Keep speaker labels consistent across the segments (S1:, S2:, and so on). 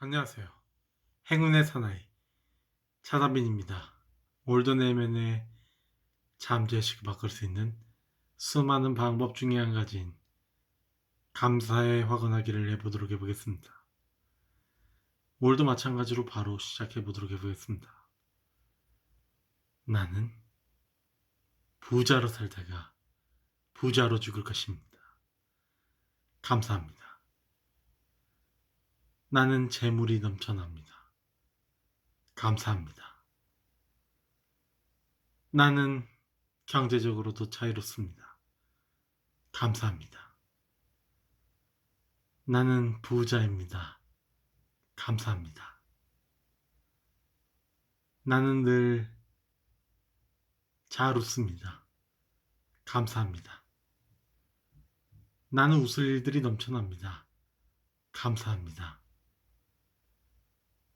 S1: 안녕하세요. 행운의 사나이 차다빈입니다. 올드네면의 잠재의식을 바꿀 수 있는 수많은 방법 중에 한 가지인 감사의 화근하기를 해보도록 해보겠습니다. 올도 마찬가지로 바로 시작해보도록 해보겠습니다. 나는 부자로 살다가 부자로 죽을 것입니다. 감사합니다. 나는 재물이 넘쳐납니다. 감사합니다. 나는 경제적으로도 자유롭습니다. 감사합니다. 나는 부자입니다. 감사합니다. 나는 늘 잘 웃습니다. 감사합니다. 나는 웃을 일들이 넘쳐납니다. 감사합니다.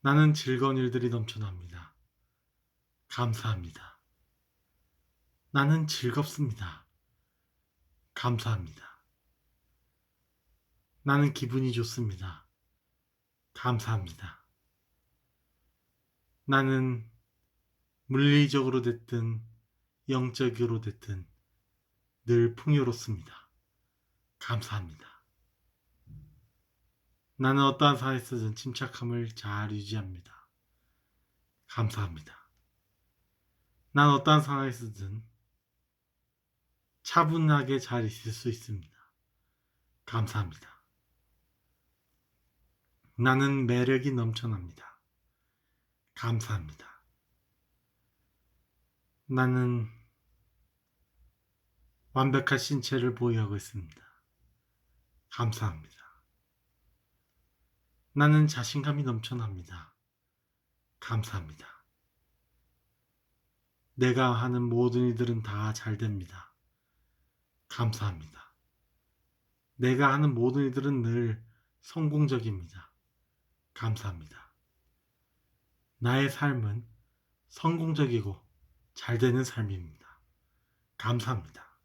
S1: 나는 즐거운 일들이 넘쳐납니다. 감사합니다. 나는 즐겁습니다. 감사합니다. 나는 기분이 좋습니다. 감사합니다. 나는 물리적으로 됐든 영적으로 됐든 늘 풍요롭습니다. 감사합니다. 나는 어떠한 상황에서든 침착함을 잘 유지합니다. 감사합니다. 난 어떠한 상황에서든 차분하게 잘 있을 수 있습니다. 감사합니다. 나는 매력이 넘쳐납니다. 감사합니다. 나는 완벽한 신체를 보유하고 있습니다. 감사합니다. 나는 자신감이 넘쳐납니다. 감사합니다. 내가 하는 모든 일들은 다 잘 됩니다. 감사합니다. 내가 하는 모든 일들은 늘 성공적입니다. 감사합니다. 나의 삶은 성공적이고 잘 되는 삶입니다. 감사합니다.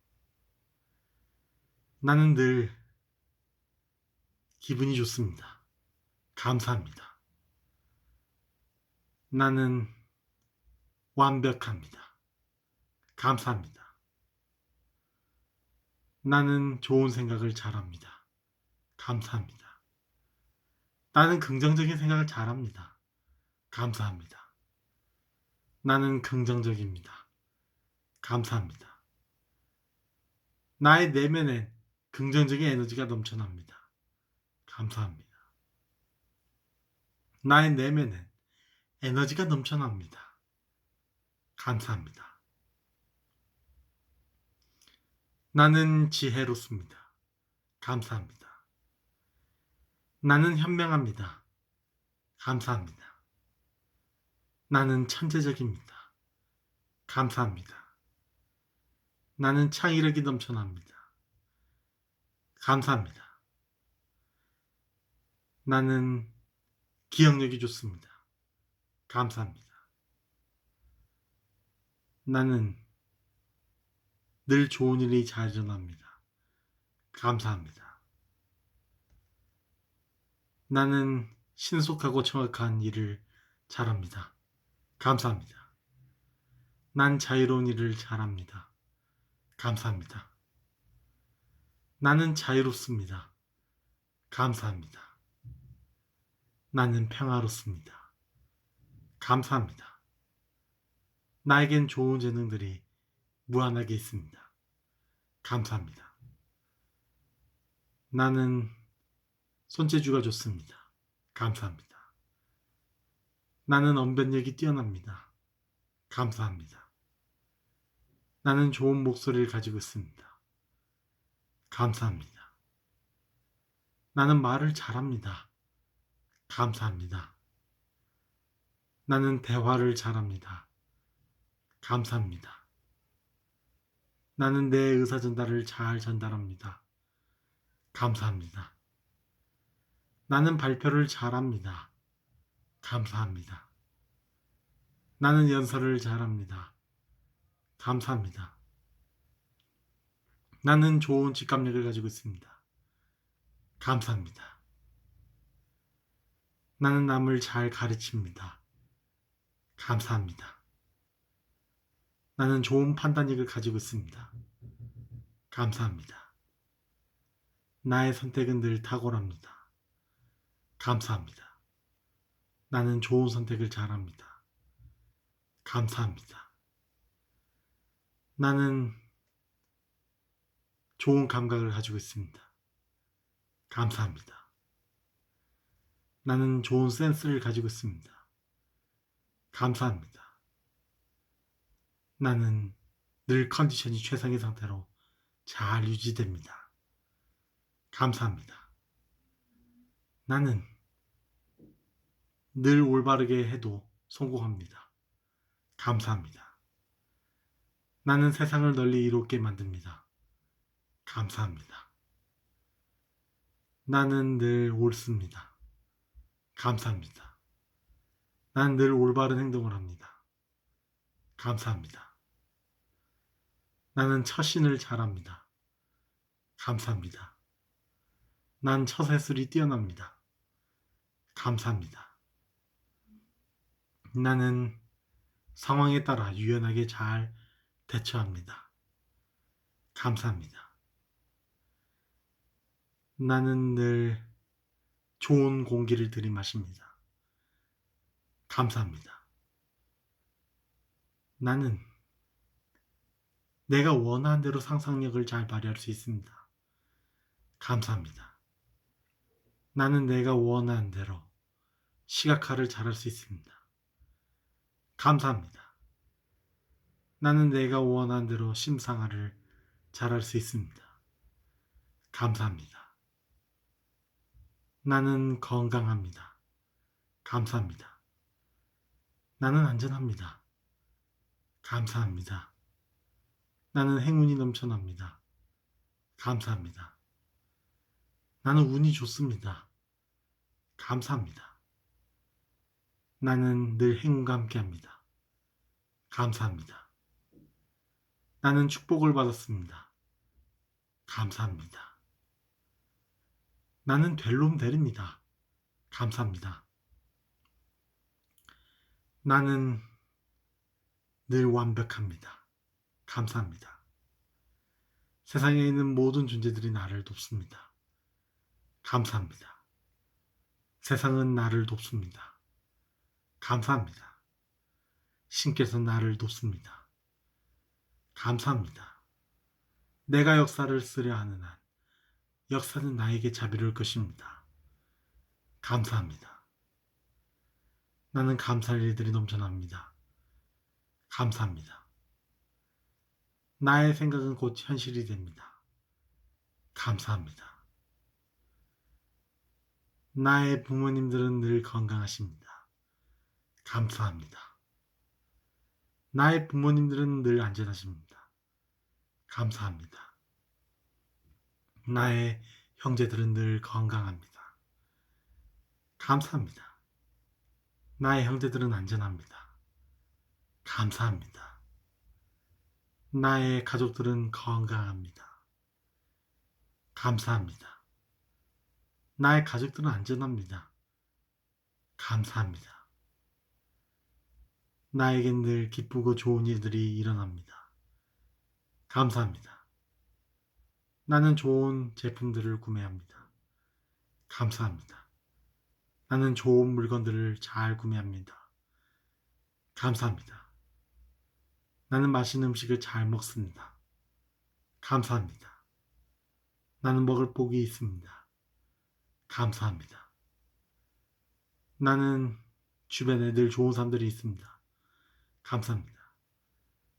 S1: 나는 늘 기분이 좋습니다. 감사합니다. 나는 완벽합니다. 감사합니다. 나는 좋은 생각을 잘합니다. 감사합니다. 나는 긍정적인 생각을 잘합니다. 감사합니다. 나는 긍정적입니다. 감사합니다. 나의 내면엔 긍정적인 에너지가 넘쳐납니다. 감사합니다. 나의 내면엔 에너지가 넘쳐납니다. 감사합니다. 나는 지혜롭습니다. 감사합니다. 나는 현명합니다. 감사합니다. 나는 천재적입니다. 감사합니다. 나는 창의력이 넘쳐납니다. 감사합니다. 나는 기억력이 좋습니다. 감사합니다. 나는 늘 좋은 일이 잘 일어납니다. 감사합니다. 나는 신속하고 정확한 일을 잘합니다. 감사합니다. 난 자유로운 일을 잘합니다. 감사합니다. 나는 자유롭습니다. 감사합니다. 나는 평화롭습니다. 감사합니다. 나에겐 좋은 재능들이 무한하게 있습니다. 감사합니다. 나는 손재주가 좋습니다. 감사합니다. 나는 언변력이 뛰어납니다. 감사합니다. 나는 좋은 목소리를 가지고 있습니다. 감사합니다. 나는 말을 잘합니다. 감사합니다. 나는 대화를 잘합니다. 감사합니다. 나는 내 의사 전달을 잘 전달합니다. 감사합니다. 나는 발표를 잘합니다. 감사합니다. 나는 연설을 잘합니다. 감사합니다. 나는 좋은 직감력을 가지고 있습니다. 감사합니다. 나는 남을 잘 가르칩니다. 감사합니다. 나는 좋은 판단력을 가지고 있습니다. 감사합니다. 나의 선택은 늘 탁월합니다. 감사합니다. 나는 좋은 선택을 잘합니다. 감사합니다. 나는 좋은 감각을 가지고 있습니다. 감사합니다. 나는 좋은 센스를 가지고 있습니다. 감사합니다. 나는 늘 컨디션이 최상의 상태로 잘 유지됩니다. 감사합니다. 나는 늘 올바르게 해도 성공합니다. 감사합니다. 나는 세상을 널리 이롭게 만듭니다. 감사합니다. 나는 늘 옳습니다. 감사합니다. 난 늘 올바른 행동을 합니다. 감사합니다. 나는 처신을 잘합니다. 감사합니다. 난 처세술이 뛰어납니다. 감사합니다. 나는 상황에 따라 유연하게 잘 대처합니다. 감사합니다. 나는 늘 좋은 공기를 들이마십니다. 감사합니다. 나는 내가 원하는 대로 상상력을 잘 발휘할 수 있습니다. 감사합니다. 나는 내가 원하는 대로 시각화를 잘할 수 있습니다. 감사합니다. 나는 내가 원하는 대로 심상화를 잘할 수 있습니다. 감사합니다. 나는 건강합니다. 감사합니다. 나는 안전합니다. 감사합니다. 나는 행운이 넘쳐납니다. 감사합니다. 나는 운이 좋습니다. 감사합니다. 나는 늘 행운과 함께 합니다. 감사합니다. 나는 축복을 받았습니다. 감사합니다. 나는 될놈 되립니다. 감사합니다. 나는 늘 완벽합니다. 감사합니다. 세상에 있는 모든 존재들이 나를 돕습니다. 감사합니다. 세상은 나를 돕습니다. 감사합니다. 신께서 나를 돕습니다. 감사합니다. 내가 역사를 쓰려 하는 한 역사는 나에게 자비로울 것입니다. 감사합니다. 나는 감사할 일들이 넘쳐납니다. 감사합니다. 나의 생각은 곧 현실이 됩니다. 감사합니다. 나의 부모님들은 늘 건강하십니다. 감사합니다. 나의 부모님들은 늘 안전하십니다. 감사합니다. 나의 형제들은 늘 건강합니다. 감사합니다. 나의 형제들은 안전합니다. 감사합니다. 나의 가족들은 건강합니다. 감사합니다. 나의 가족들은 안전합니다. 감사합니다. 나에겐 늘 기쁘고 좋은 일들이 일어납니다. 감사합니다. 나는 좋은 제품들을 구매합니다. 감사합니다. 나는 좋은 물건들을 잘 구매합니다. 감사합니다. 나는 맛있는 음식을 잘 먹습니다. 감사합니다. 나는 먹을 복이 있습니다. 감사합니다. 나는 주변에 늘 좋은 사람들이 있습니다. 감사합니다.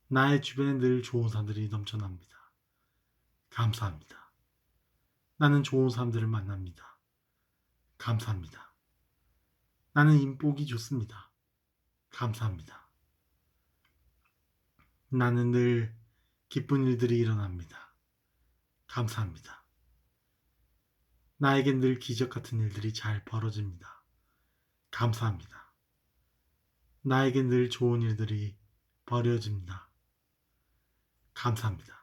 S1: 나의 주변에 늘 좋은 사람들이 넘쳐납니다. 감사합니다. 나는 좋은 사람들을 만납니다. 감사합니다. 나는 인복이 좋습니다. 감사합니다. 나는 늘 기쁜 일들이 일어납니다. 감사합니다. 나에겐 늘 기적 같은 일들이 잘 벌어집니다. 감사합니다. 나에겐 늘 좋은 일들이 벌어집니다. 감사합니다.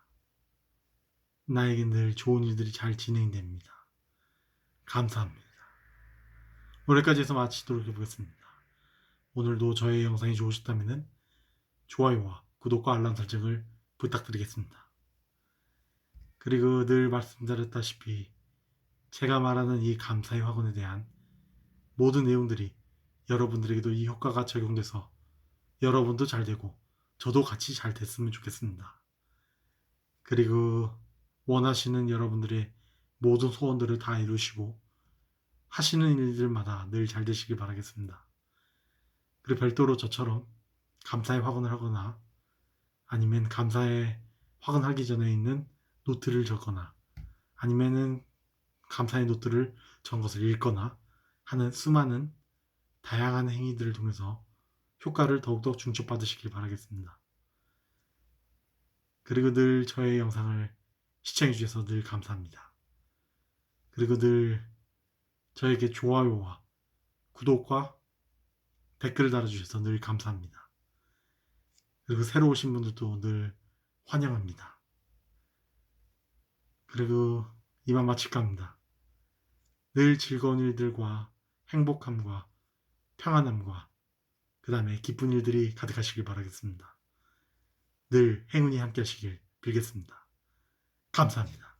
S1: 나에겐 늘 좋은 일들이 잘 진행됩니다. 감사합니다. 오늘까지 해서 마치도록 해보겠습니다. 오늘도 저의 영상이 좋으셨다면 좋아요와 구독과 알람 설정을 부탁드리겠습니다. 그리고 늘 말씀드렸다시피 제가 말하는 이 감사의 학원에 대한 모든 내용들이 여러분들에게도 이 효과가 적용돼서 여러분도 잘 되고 저도 같이 잘 됐으면 좋겠습니다. 그리고 원하시는 여러분들의 모든 소원들을 다 이루시고 하시는 일들마다 늘 잘 되시길 바라겠습니다. 그리고 별도로 저처럼 감사의 확언을 하거나 아니면 감사의 확언하기 전에 있는 노트를 적거나 아니면은 감사의 노트를 적은 것을 읽거나 하는 수많은 다양한 행위들을 통해서 효과를 더욱더 중첩받으시길 바라겠습니다. 그리고 늘 저의 영상을 시청해 주셔서 늘 감사합니다. 그리고 늘 저에게 좋아요와 구독과 댓글을 달아주셔서 늘 감사합니다. 그리고 새로 오신 분들도 늘 환영합니다. 그리고 이만 마칠까 합니다. 늘 즐거운 일들과 행복함과 평안함과 그 다음에 기쁜 일들이 가득하시길 바라겠습니다. 늘 행운이 함께 하시길 빌겠습니다. 감사합니다.